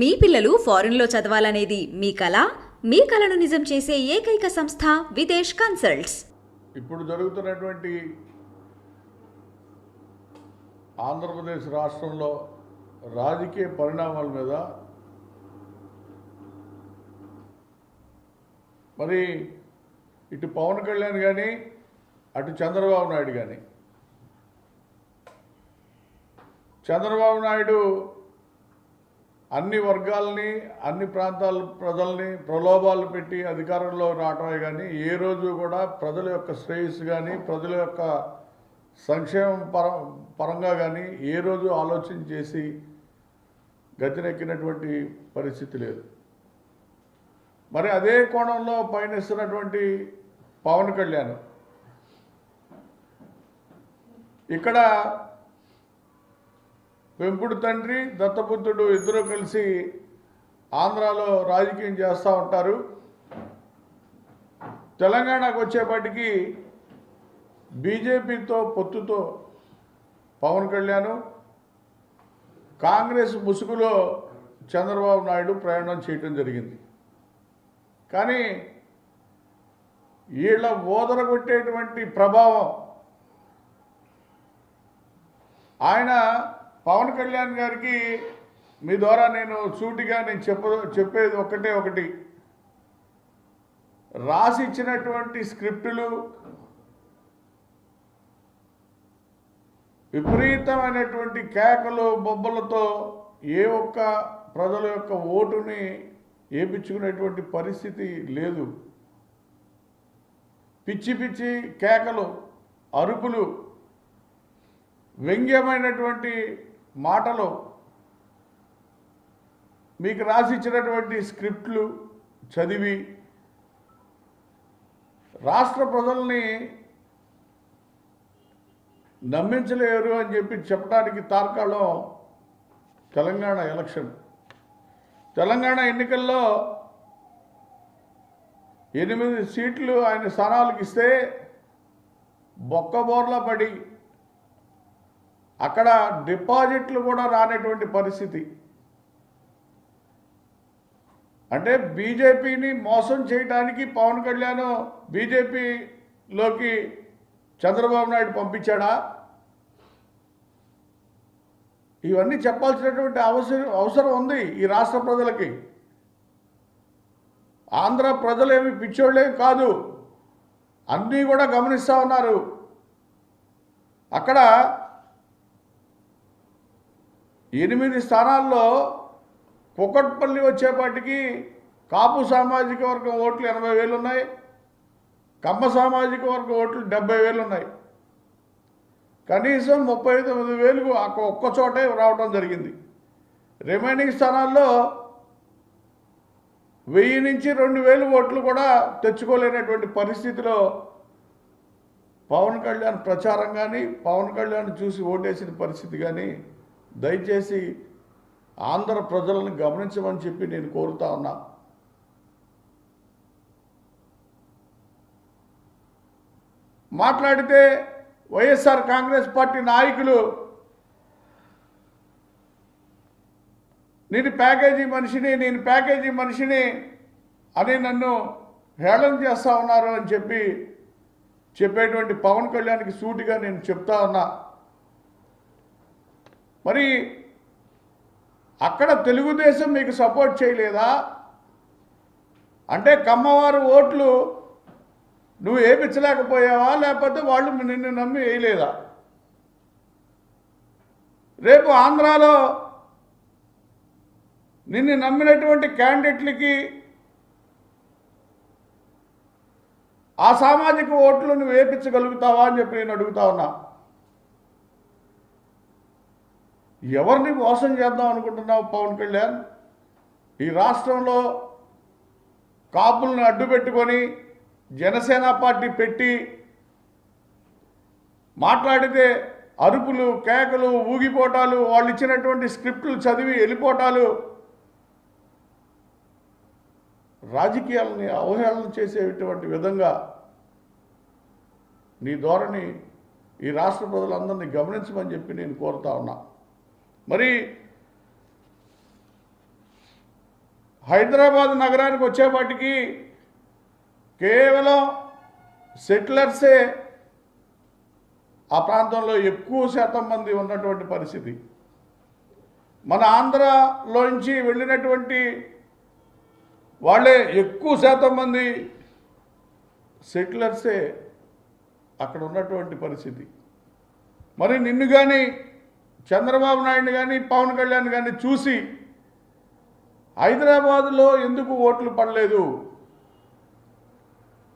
మీ పిల్లలు ఫారెన్లో చదవాలనేది మీ కళ? మీ కళను నిజం చేసే ఏకైక సంస్థ విదేశ్ కన్సల్ట్స్. ఇప్పుడు జరుగుతున్నటువంటి ఆంధ్రప్రదేశ్ రాష్ట్రంలో రాజకీయ పరిణామాల మీద మరి ఇటు పవన్ కళ్యాణ్ కానీ అటు చంద్రబాబు నాయుడు కానీ చంద్రబాబు నాయుడు అన్ని వర్గాలని అన్ని ప్రాంతాల ప్రజల్ని ప్రలోభాలు పెట్టి అధికారంలో రావటమే కానీ ఏ రోజు కూడా ప్రజల యొక్క శ్రేయస్సు కానీ ప్రజల యొక్క సంక్షేమం పర పరంగా కానీ ఏ రోజు ఆలోచన చేసి గతినెక్కినటువంటి పరిస్థితి లేదు. మరి అదే కోణంలో పయనిస్తున్నటువంటి పవన్ కళ్యాణ్. ఇక్కడ పెంపుడు తండ్రి దత్తపుత్రుడు ఇద్దరు కలిసి ఆంధ్రాలో రాజకీయం చేస్తూ ఉంటారు. తెలంగాణకు వచ్చేపాటికి బీజేపీతో పొత్తుతో పవన్ కళ్యాణ్ కాంగ్రెస్ ముసుగులో చంద్రబాబు నాయుడు ప్రయాణం చేయటం జరిగింది. కానీ వీళ్ళ ఓదరగొట్టేటువంటి ప్రభావం ఆయన పవన్ కళ్యాణ్ గారికి మీ ద్వారా నేను సూటిగా నేను చెప్ప చెప్పేది ఒకటే ఒకటి. రాసి ఇచ్చినటువంటి స్క్రిప్టులు విపరీతమైనటువంటి కేకలు బొబ్బలతో ఏ ఒక్క ప్రజల యొక్క ఓటుని ఏపించుకునేటువంటి పరిస్థితి లేదు. పిచ్చి పిచ్చి కేకలు అరుపులు వ్యంగ్యమైనటువంటి మాటలు. మీకు రాసిచ్చినటువంటి స్క్రిప్ట్లు చదివి రాష్ట్ర ప్రజల్ని నమ్మించలేరు అని చెప్పి చెప్పడానికి తార్కాళం తెలంగాణ ఎలక్షన్. తెలంగాణ ఎన్నికల్లో ఎనిమిది సీట్లు ఆయన స్థానాలకు ఇస్తే బొక్కబోర్ల పడి అక్కడ డిపాజిట్లు కూడా రానటువంటి పరిస్థితి. అంటే బీజేపీని మోసం చేయడానికి పవన్ కళ్యాణ్ బీజేపీలోకి చంద్రబాబు నాయుడు పంపించాడా? ఇవన్నీ చెప్పాల్సినటువంటి అవసరం అవసరం ఉంది ఈ రాష్ట్ర ప్రజలకి. ఆంధ్ర ప్రజలేమి పిచ్చోళ్ళేం కాదు. అన్నీ కూడా గమనిస్తూ ఉన్నారు. అక్కడ ఎనిమిది స్థానాల్లో కుకట్పల్లి వచ్చేపాటికి కాపు సామాజిక వర్గం ఓట్లు ఎనభై వేలు ఉన్నాయి కమ్మ సామాజిక వర్గం ఓట్లు డెబ్బై వేలు ఉన్నాయి కనీసం ముప్పై తొమ్మిది వేలు ఒక్క చోటే రావడం జరిగింది. రిమైనింగ్ స్థానాల్లో వెయ్యి నుంచి రెండు వేలు ఓట్లు కూడా తెచ్చుకోలేనటువంటి పరిస్థితిలో పవన్ కళ్యాణ్ ప్రచారం కానీ పవన్ కళ్యాణ్ చూసి ఓటేసిన పరిస్థితి కానీ దయచేసి ఆంధ్ర ప్రజలను గమనించమని చెప్పి నేను కోరుతా ఉన్నా. మాట్లాడితే వైఎస్ఆర్ కాంగ్రెస్ పార్టీ నాయకులు నేను ప్యాకేజీ మనిషిని నేను ప్యాకేజీ మనిషిని అని నన్ను హేళన చేస్తూ ఉన్నారు అని చెప్పి చెప్పేటువంటి పవన్ కళ్యాణ్కి సూటిగా నేను చెప్తా ఉన్నా. మరి అక్కడ తెలుగుదేశం మీకు సపోర్ట్ చేయలేదా? అంటే కమ్మవారు ఓట్లు నువ్వు ఏపించలేకపోయావా లేకపోతే వాళ్ళు నిన్ను నమ్మి వేయలేదా? రేపు ఆంధ్రాలో నిన్ను నమ్మినటువంటి క్యాండిడేట్లకి ఆ సామాజిక ఓట్లు నువ్వు వేపించగలుగుతావా అని చెప్పి నేను అడుగుతా ఉన్నా. ఎవరిని మోసం చేద్దాం అనుకుంటున్నావు పవన్ కళ్యాణ్? ఈ రాష్ట్రంలో కాపులను అడ్డు పెట్టుకొని జనసేన పార్టీ పెట్టి మాట్లాడితే అరుపులు కేకలు ఊగిపోటాలు వాళ్ళు ఇచ్చినటువంటి స్క్రిప్టులు చదివి వెళ్ళిపోటాలు రాజకీయాలని అవహేళన చేసేటువంటి విధంగా నీ ధోరణి ఈ రాష్ట్ర ప్రజలందరినీ గమనించమని చెప్పి నేను కోరుతా ఉన్నా. మరి హైదరాబాద్ నగరానికి వచ్చేపాటికి కేవలం సెటిలర్సే ఆ ప్రాంతంలో ఎక్కువ శాతం మంది ఉన్నటువంటి పరిస్థితి. మన ఆంధ్రలోంచి వెళ్ళినటువంటి వాళ్ళే ఎక్కువ శాతం మంది సెటిలర్సే అక్కడ ఉన్నటువంటి పరిస్థితి. మరి నిన్ను కానీ చంద్రబాబు నాయుడు కానీ పవన్ కళ్యాణ్ కానీ చూసి హైదరాబాదులో ఎందుకు ఓట్లు పడలేదు?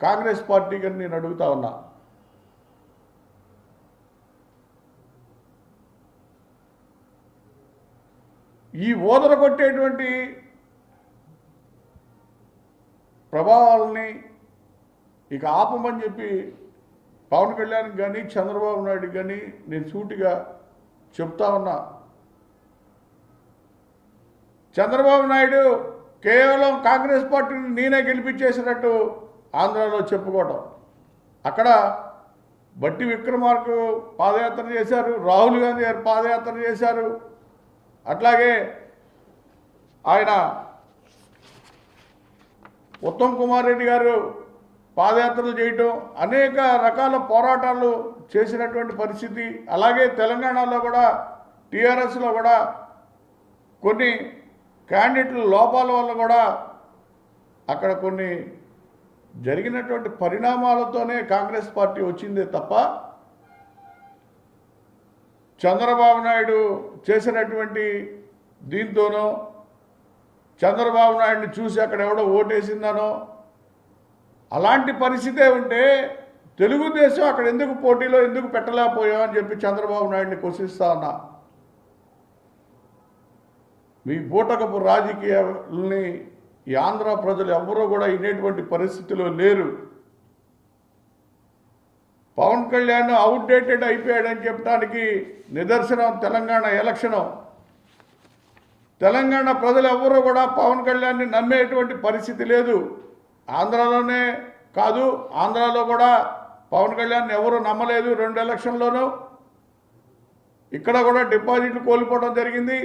కాంగ్రెస్ పార్టీ కానీ నేను అడుగుతా ఉన్నా. ఈ ఓదర కొట్టేటువంటి ప్రభావాలని ఇక ఆపమని చెప్పి పవన్ కళ్యాణ్ కానీ చంద్రబాబు నాయుడు కానీ నేను సూటిగా చెప్తా ఉన్నా. చంద్రబాబు నాయుడు కేవలం కాంగ్రెస్ పార్టీని నేనే గెలిపించేసినట్టు ఆంధ్రాలో చెప్పుకోవటం. అక్కడ బట్టి విక్రమార్కు పాదయాత్ర చేశారు రాహుల్ గాంధీ గారు పాదయాత్ర చేశారు. అట్లాగే ఆయన ఉత్తమ్ కుమార్ రెడ్డి గారు పాదయాత్రలు చేయటం అనేక రకాల పోరాటాలు చేసినటువంటి పరిస్థితి. అలాగే తెలంగాణలో కూడా టీఆర్ఎస్లో కూడా కొన్ని క్యాండిడేట్ల లోపాల వల్ల కూడా అక్కడ కొన్ని జరిగినటువంటి పరిణామాలతోనే కాంగ్రెస్ పార్టీ వచ్చిందే తప్ప చంద్రబాబు నాయుడు చేసినటువంటి దీంతోనో చంద్రబాబు నాయుడిని చూసి అక్కడ ఎవడో ఓటేసిందనో అలాంటి పరిస్థితే ఉంటే తెలుగుదేశం అక్కడ ఎందుకు పోటీలో ఎందుకు పెట్టలేకపోయాం అని చెప్పి చంద్రబాబు నాయుడిని క్వశ్చిస్తా ఉన్నా. మీ బూటకపు రాజకీయాలని ఈ ఆంధ్ర ప్రజలు ఎవరూ కూడా ఇనేటువంటి పరిస్థితిలో లేరు. పవన్ కళ్యాణ్ అవుట్డేటెడ్ అయిపోయాడని చెప్పడానికి నిదర్శనం తెలంగాణ ఎలక్షను. తెలంగాణ ప్రజలు ఎవరూ కూడా పవన్ కళ్యాణ్ని నమ్మేటువంటి పరిస్థితి లేదు. ఆంధ్రాలోనే కాదు ఆంధ్రాలో కూడా పవన్ కళ్యాణ్ ఎవరు నమ్మలేదు రెండు ఎలక్షన్లోనూ. ఇక్కడ కూడా డిపాజిట్లు కోల్పోవడం జరిగింది.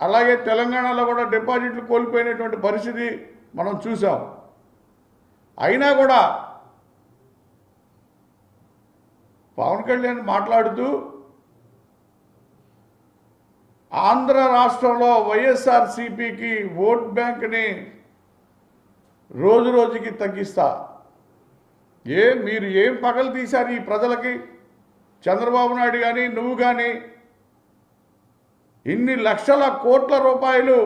అలాగే తెలంగాణలో కూడా డిపాజిట్లు కోల్పోయినటువంటి పరిస్థితి మనం చూసాం అయినా కూడా పవన్ కళ్యాణ్ మాట్లాడుతూ ఆంధ్ర రాష్ట్రంలో వైఎస్ఆర్సీపీకి ఓట్ బ్యాంక్ని రోజు రోజుకి తగ్గిస్తా. ఏ మీరు ఏం పగలు తీశారు ఈ ప్రజలకి? చంద్రబాబు నాయుడు కానీ నువ్వు కానీ ఇన్ని లక్షల కోట్ల రూపాయలు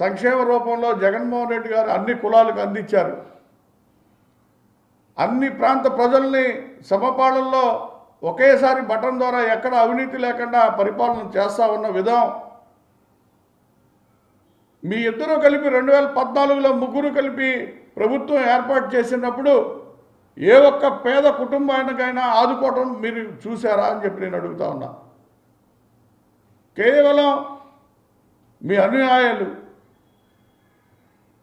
సంక్షేమ రూపంలో జగన్మోహన్ రెడ్డి గారు అన్ని కులాలకు అందించారు. అన్ని ప్రాంత ప్రజల్ని సమపాలనలో ఒకేసారి బటన్ ద్వారా ఎక్కడ అవినీతి లేకుండా పరిపాలన చేస్తా ఉన్న విధం. మీ ఇద్దరు కలిపి రెండు వేల పద్నాలుగులో ముగ్గురు కలిపి ప్రభుత్వం ఏర్పాటు చేసినప్పుడు ఏ ఒక్క పేద కుటుంబానికైనా ఆదుకోవటం మీరు చూసారా అని చెప్పి నేను అడుగుతా ఉన్నా. కేవలం మీ అనుయాయులు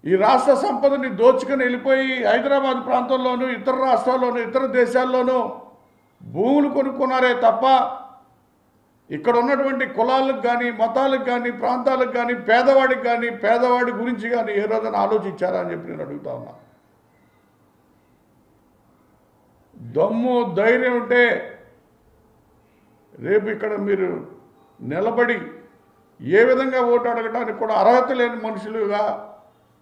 ఈ రాష్ట్ర సంపదని దోచుకుని వెళ్ళిపోయి హైదరాబాద్ ప్రాంతంలోనూ ఇతర రాష్ట్రాల్లోనూ ఇతర దేశాల్లోనూ భూములు కొనుక్కున్నారే తప్ప ఇక్కడ ఉన్నటువంటి కులాలకు కానీ మతాలకు కానీ ప్రాంతాలకు కానీ పేదవాడికి కానీ పేదవాడి గురించి కానీ ఏ రోజున ఆలోచించారా అని చెప్పి నేను అడుగుతా ఉన్నాను దమ్ము ధైర్యం ఉంటే రేపు ఇక్కడ మీరు నిలబడి ఏ విధంగా ఓటు అడగడానికి కూడా అర్హత లేని మనుషులుగా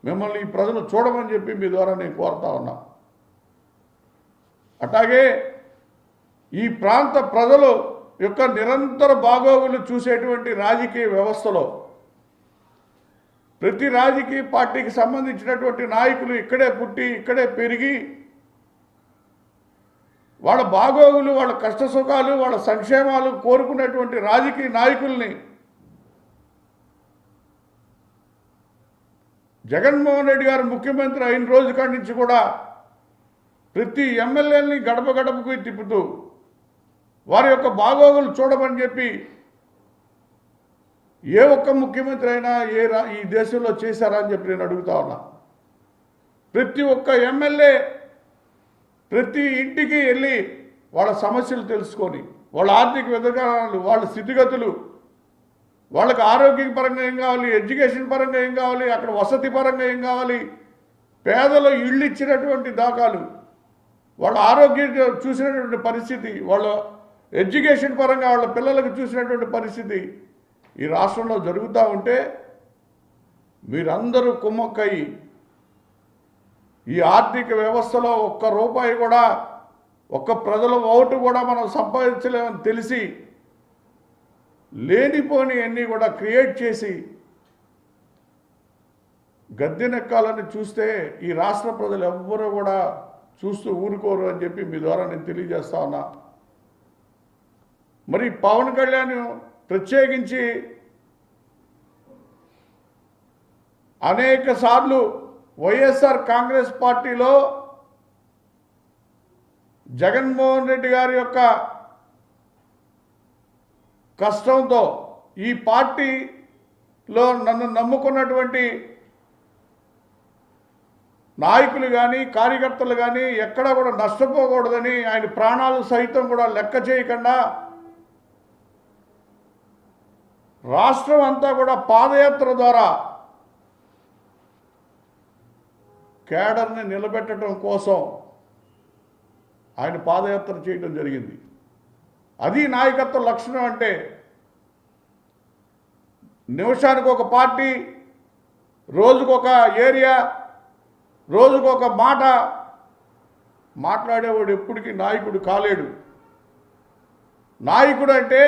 మిమ్మల్ని ఈ ప్రజలు చూడమని చెప్పి మీ ద్వారా నేను కోరుతా ఉన్నా. అట్లాగే ఈ ప్రాంత ప్రజలు యొక్క నిరంతర బాగోగులు చూసేటువంటి రాజకీయ వ్యవస్థలో ప్రతి రాజకీయ పార్టీకి సంబంధించినటువంటి నాయకులు ఇక్కడే పుట్టి ఇక్కడే పెరిగి వాళ్ళ బాగోగులు వాళ్ళ కష్ట సుఖాలు వాళ్ళ సంక్షేమాలు కోరుకున్నటువంటి రాజకీయ నాయకుల్ని జగన్మోహన్ రెడ్డి గారు ముఖ్యమంత్రి అయిన రోజు కాడి నుంచి కూడా ప్రతి ఎమ్మెల్యేని గడప గడపకు తిప్పుతూ వారి యొక్క బాగోగులు చూడమని చెప్పి ఏ ఒక్క ముఖ్యమంత్రి అయినా ఏ రా ఈ దేశంలో చేశారా అని చెప్పి నేను అడుగుతా ఉన్నా. ప్రతి ఒక్క ఎమ్మెల్యే ప్రతి ఇంటికి వెళ్ళి వాళ్ళ సమస్యలు తెలుసుకొని వాళ్ళ ఆర్థిక విధానాలు వాళ్ళ స్థితిగతులు వాళ్ళకి ఆరోగ్య పరంగా ఏం కావాలి ఎడ్యుకేషన్ పరంగా ఏం కావాలి అక్కడ వసతి పరంగా ఏం కావాలి పేదలు ఇళ్ళు ఇచ్చినటువంటి దాఖలు వాళ్ళ ఆరోగ్యం చూసినటువంటి పరిస్థితి వాళ్ళ ఎడ్యుకేషన్ పరంగా వాళ్ళ పిల్లలకు చూసినటువంటి పరిస్థితి ఈ రాష్ట్రంలో జరుగుతూ ఉంటే మీరందరూ కుమ్మక్కయి ఈ ఆర్థిక వ్యవస్థలో ఒక్క రూపాయి కూడా ఒక్క ప్రజల ఓటు కూడా మనం సంపాదించలేమని తెలిసి లేనిపోని అన్నీ కూడా క్రియేట్ చేసి గద్దెనెక్కాలని చూస్తే ఈ రాష్ట్ర ప్రజలు ఎవ్వరూ కూడా చూస్తూ ఊరుకోరు అని చెప్పి మీ ద్వారా నేను తెలియజేస్తా ఉన్నా. మరి పవన్ కళ్యాణ్ ప్రత్యేకించి అనేక సార్లు వైఎస్ఆర్ కాంగ్రెస్ పార్టీలో జగన్మోహన్ రెడ్డి గారి యొక్క కష్టంతో ఈ పార్టీలో నన్ను నమ్ముకున్నటువంటి నాయకులు కానీ కార్యకర్తలు కానీ ఎక్కడా కూడా నష్టపోకూడదని ఆయన ప్రాణాలు సైతం కూడా లెక్క చేయకుండా రాష్ట్రం అంతా కూడా పాదయాత్ర ద్వారా కేడర్ని నిలబెట్టడం కోసం ఆయన పాదయాత్ర చేయడం జరిగింది. అది నాయకత్వ లక్షణం అంటే నిమిషానికి ఒక పార్టీ రోజుకొక ఏరియా రోజుకొక మాట. మాట్లాడేవాడు ఎప్పటికీ నాయకుడు కాలేడు. నాయకుడు అంటే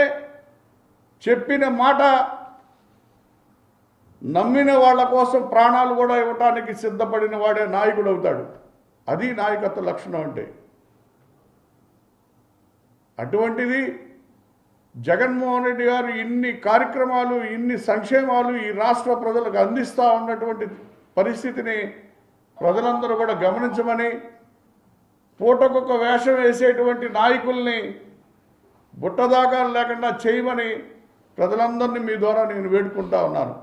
చెప్పిన మాట నమ్మిన వాళ్ళ కోసం ప్రాణాలు కూడా ఇవ్వటానికి సిద్ధపడిన వాడే నాయకుడు అవుతాడు. అది నాయకత్వ లక్షణం అంటే. అటువంటిది జగన్మోహన్ రెడ్డి గారు ఇన్ని కార్యక్రమాలు ఇన్ని సంక్షేమాలు ఈ రాష్ట్ర ప్రజలకు అందిస్తూ ఉన్నటువంటి పరిస్థితిని ప్రజలందరూ కూడా గమనించమని పూటకొక వేషం వేసేటువంటి నాయకుల్ని బుట్టదాకా లేకుండా చేయమని ప్రజలందరినీ మీ ద్వారా నేను వేడుకుంటా ఉన్నాను.